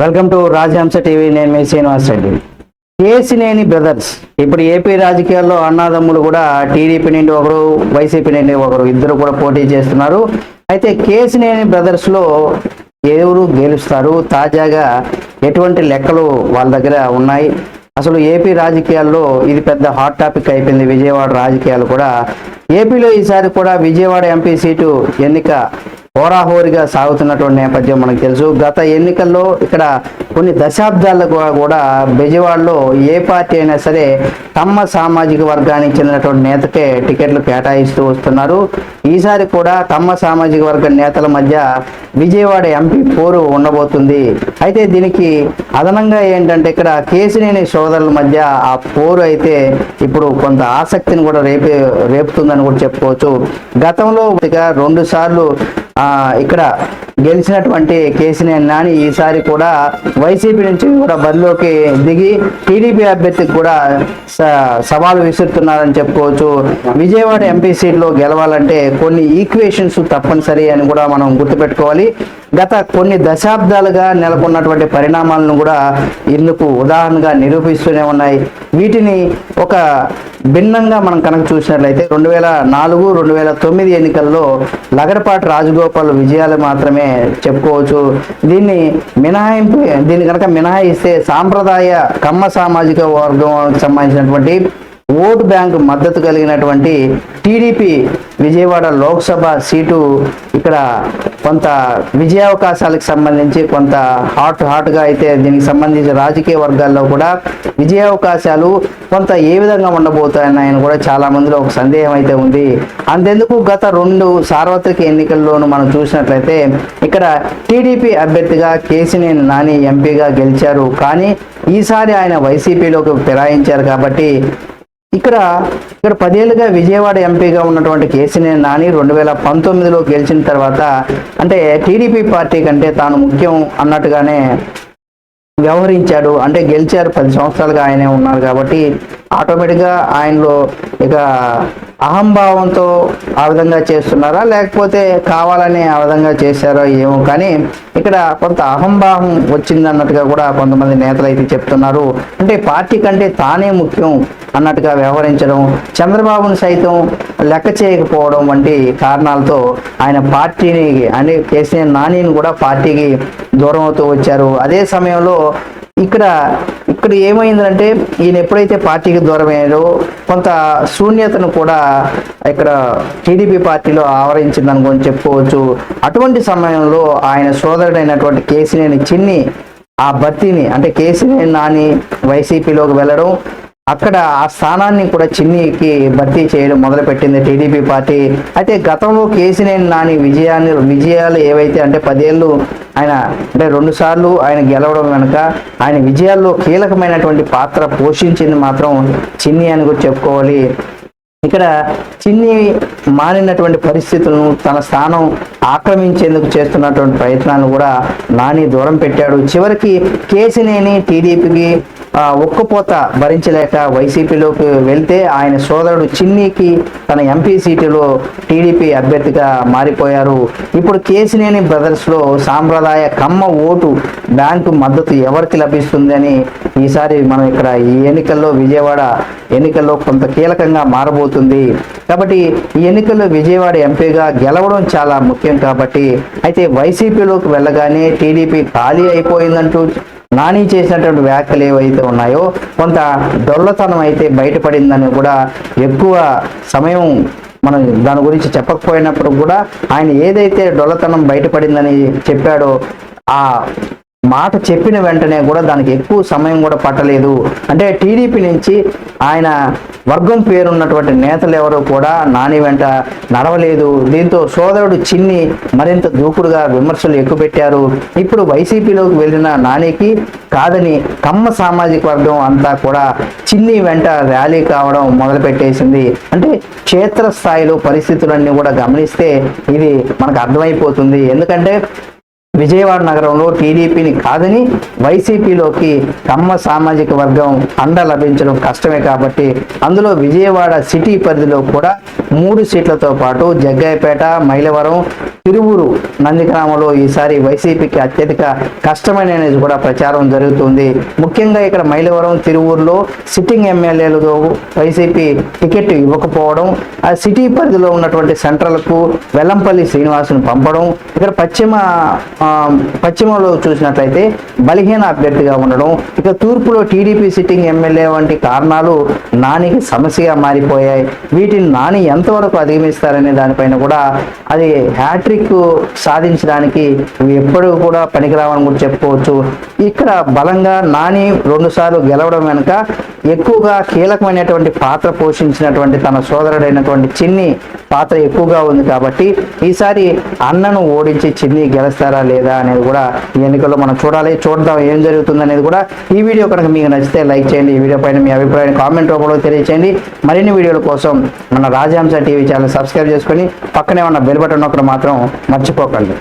Welcome to Rajahamsa TV. నేను మీ Srinivas Reddy. Kesineni brothers. ఇప్పుడు ఏపీ రాజకీయాల్లో అన్నాదమ్ములు కూడా టీడీపీ నుండి ఒకరు వైసీపీ నుండి ఒకరు ఇద్దరు కూడా పోటీ చేస్తున్నారు. అయితే కేసినేని బ్రదర్స్లో ఎవరు గెలుస్తారు? తాజాగా ఎటువంటి లెక్కలు వాళ్ళ దగ్గర ఉన్నాయి? అసలు ఏపీ రాజకీయాల్లో ఇది పెద్ద హాట్ టాపిక్ అయిపోయింది. విజయవాడ రాజకీయాలు కూడా. ఏపీలో ఈసారి కూడా విజయవాడ ఎంపీ సీటు ఎన్నిక హోరాహోరిగా సాగుతున్నటువంటి నేపథ్యం మనకు తెలుసు. గత ఎన్నికల్లో ఇక్కడ కొన్ని దశాబ్దాలుగా కూడా బెజవాడలో ఏ పార్టీ అయినా సరే తమ సామాజిక వర్గానికి చెందినటువంటి నేతకే టికెట్లు కేటాయిస్తూ వస్తున్నారు. ఈసారి కూడా తమ సామాజిక వర్గ నేతల మధ్య విజయవాడ ఎంపీ పోరు ఉండబోతుంది. అయితే దీనికి అదనంగా ఏంటంటే ఇక్కడ కేసినేని సోదరుల మధ్య ఆ పోరు అయితే ఇప్పుడు కొంత ఆసక్తిని కూడా రేపే రేపుతుందని కూడా చెప్పుకోవచ్చు. గతంలో ఇక రెండు సార్లు ఇక్కడ గెలిచినటువంటి కేసీఆర్ నాని ఈసారి కూడా వైసీపీ నుంచి కూడా బరిలోకి దిగి టీడీపీ అభ్యర్థికి కూడా స- సవాలు విసురుతున్నారని చెప్పుకోవచ్చు. విజయవాడ ఎంపీ సీట్లో గెలవాలంటే కొన్ని ఈక్వేషన్స్ తప్పనిసరి అని కూడా మనం గుర్తుపెట్టుకోవాలి. గత కొన్ని దశాబ్దాలుగా నెలకొన్నటువంటి పరిణామాలను కూడా ఇందుకు ఉదాహరణగా నిరూపిస్తూనే ఉన్నాయి. వీటిని ఒక భిన్నంగా మనం కనుక చూసినట్లయితే రెండు వేల నాలుగు రెండు వేల తొమ్మిది ఎన్నికల్లో లగడపాటి రాజగోపాల్ విజయాలు మాత్రమే చెప్పుకోవచ్చు. దీన్ని మినహాయింపు దీన్ని కనుక మినహాయిస్తే సాంప్రదాయ కమ్మ సామాజిక వర్గం సంబంధించినటువంటి ఓటు బ్యాంకు మద్దతు కలిగినటువంటి టీడీపీ విజయవాడ లోక్సభ సీటు ఇక్కడ కొంత విజయావకాశాలకు సంబంధించి కొంత హాట్ హాట్గా అయితే దీనికి సంబంధించి రాజకీయ వర్గాల్లో కూడా విజయావకాశాలు కొంత ఏ విధంగా ఉండబోతున్నాయని కూడా చాలా మందిలో ఒక సందేహం అయితే ఉంది. అంతెందుకు గత రెండు సార్వత్రిక ఎన్నికల్లోనూ మనం చూసినట్లయితే ఇక్కడ టీడీపీ అభ్యర్థిగా కేసినేని నాని ఎంపీగా గెలిచారు. కానీ ఈసారి ఆయన వైసీపీలోకి ఫిరాయించారు కాబట్టి ఇక్కడ ఇక్కడ పదేళ్ళుగా విజయవాడ ఎంపీగా ఉన్నటువంటి కేసీనేని నాని రెండు వేల పంతొమ్మిదిలో గెలిచిన తర్వాత అంటే టీడీపీ పార్టీ కంటే తాను ముఖ్యం అన్నట్టుగానే వ్యవహరించాడు. అంటే గెలిచారు పది సంవత్సరాలుగా ఆయనే ఉన్నారు కాబట్టి ఆటోమేటిక్గా ఆయనలో ఇక అహంభావంతో ఆ విధంగా చేస్తున్నారా? లేకపోతే కావాలని ఆ విధంగా చేశారో ఏమో కానీ ఇక్కడ కొంత అహంభావం వచ్చింది అన్నట్టుగా కూడా కొంతమంది నేతలు అయితే చెప్తున్నారు. అంటే పార్టీ కంటే తానే ముఖ్యం అన్నట్టుగా వ్యవహరించడం చంద్రబాబును సైతం లెక్క చేయకపోవడం వంటి కారణాలతో ఆయన పార్టీని అంటే కేసీఆర్ నానిని కూడా పార్టీకి దూరం అవుతూ వచ్చారు. అదే సమయంలో ఇక్కడ ఇక్కడ ఏమైందంటే ఈయన ఎప్పుడైతే పార్టీకి దూరమయ్యారో కొంత శూన్యతను కూడా ఇక్కడ టీడీపీ పార్టీలో ఆవరించింది అనుకొని చెప్పుకోవచ్చు. అటువంటి సమయంలో ఆయన సోదరుడైనటువంటి కేసీనేని చిన్ని ఆ భర్తీని అంటే కేసీనేని నాని వైసీపీలోకి వెళ్ళడం అక్కడ ఆ స్థానాన్ని కూడా చిన్నికి భర్తీ చేయడం మొదలుపెట్టింది టీడీపీ పార్టీ. అయితే గతంలో కేసినేని నాని విజయాన్ని విజయాలు ఏవైతే అంటే పదేళ్ళు ఆయన అంటే రెండు సార్లు ఆయన గెలవడం వెనుక ఆయన విజయాల్లో కీలకమైనటువంటి పాత్ర పోషించింది మాత్రం చిన్ని అని కూడా చెప్పుకోవాలి. ఇక్కడ చిన్ని మారినటువంటి పరిస్థితులను తన స్థానం ఆక్రమించేందుకు చేస్తున్నటువంటి ప్రయత్నాలను కూడా నాని దూరం పెట్టాడు. చివరికి కేసినేని టీడీపీకి ఆ, భరించలేక వైసీపీలోకి వెళ్తే ఆయన సోదరుడు చిన్నికి తన ఎంపీ సీటులో టీడీపీ అభ్యర్థిగా మారిపోయారు. ఇప్పుడు కేసినేని బ్రదర్స్లో సాంప్రదాయ కమ్మ ఓటు బ్యాంకు మద్దతు ఎవరికి లభిస్తుందని ఈసారి మనం ఇక్కడ ఈ ఎన్నికల్లో విజయవాడ ఎన్నికల్లో కొంత కీలకంగా మారబోతుంది. కాబట్టి ఈ ఎన్నికల్లో విజయవాడ ఎంపీగా గెలవడం చాలా ముఖ్యం కాబట్టి అయితే వైసీపీలోకి వెళ్ళగానే టీడీపీ ఖాళీ అయిపోయిందంటూ నాని చేసినటువంటి వ్యాఖ్యలు ఏవైతే ఉన్నాయో కొంత డొల్లతనం అయితే బయటపడిందని కూడా ఎక్కువ సమయం మనం దాని గురించి చెప్పకపోయినప్పుడు కూడా ఆయన ఏదైతే డొల్లతనం బయటపడిందని చెప్పాడో ఆ మాట చెప్పిన వెంటనే కూడా దానికి ఎక్కువ సమయం కూడా పట్టలేదు. అంటే టీడీపీ నుంచి ఆయన వర్గం పేరున్నటువంటి నేతలు ఎవరు కూడా నాని వెంట నడవలేదు. దీంతో సోదరుడు చిన్ని మరింత దూకుడుగా విమర్శలు ఎక్కుపెట్టారు. ఇప్పుడు వైసీపీలోకి వెళ్ళిన నానికి కాదని కమ్మ సామాజిక వర్గం అంతా కూడా చిన్ని వెంట ర్యాలీ కావడం మొదలుపెట్టేసింది. అంటే క్షేత్రస్థాయిలో పరిస్థితులన్నీ కూడా గమనిస్తే ఇది మనకు అర్థమైపోతుంది. ఎందుకంటే విజయవాడ నగరంలో టీడీపీని కాదని వైసీపీలోకి కమ్మ సామాజిక వర్గం అండ లభించడం కష్టమే కాబట్టి అందులో విజయవాడ సిటీ పరిధిలో కూడా మూడు సీట్లతో పాటు జగ్గాయపేట మైలవరం తిరువురు నందిగ్రామంలో ఈసారి వైసీపీకి అత్యధిక కష్టమైన కూడా ప్రచారం జరుగుతుంది. ముఖ్యంగా ఇక్కడ మైలవరం తిరువూరులో సిట్టింగ్ ఎమ్మెల్యేలతో వైసీపీ టికెట్ ఇవ్వకపోవడం ఆ సిటీ పరిధిలో ఉన్నటువంటి సెంట్రల్కు వెల్లంపల్లి శ్రీనివాసును పంపడం ఇక్కడ పశ్చిమ పశ్చిమలో చూసినట్లయితే బలహీన అభ్యర్థిగా ఉండడం ఇక తూర్పులో టీడీపీ సిట్టింగ్ ఎమ్మెల్యే వంటి కారణాలు నానికి సమస్యగా మారిపోయాయి. వీటిని నాని ఎంతవరకు అధిగమిస్తారనే దానిపైన కూడా అది హ్యాట్రిక్ సాధించడానికి ఎప్పుడు కూడా పనికిరావని కూడా చెప్పుకోవచ్చు. ఇక్కడ బలంగా నాని రెండుసార్లు గెలవడం వెనుక ఎక్కువగా కీలకమైనటువంటి పాత్ర పోషించినటువంటి తన సోదరుడైనటువంటి చిన్ని పాత్ర ఎక్కువగా ఉంది కాబట్టి ఈసారి అన్నను ఓడించి చిన్ని గెలుస్తారా లేదా అనేది కూడా ఈ ఎన్నికల్లో మనం చూడాలి. చూద్దాం ఏం జరుగుతుంది అనేది కూడా ఈ వీడియో కనుక మీకు నచ్చితే లైక్ చేయండి. ఈ వీడియో పైన మీ అభిప్రాయాన్ని కామెంట్ రూపంలో తెలియచేయండి. మరిన్ని వీడియోల కోసం మన రాజహంస టీవీ ఛానల్ సబ్స్క్రైబ్ చేసుకొని పక్కనే ఉన్న బెల్ బటన్ ఒకటి మాత్రం మర్చిపోకండి.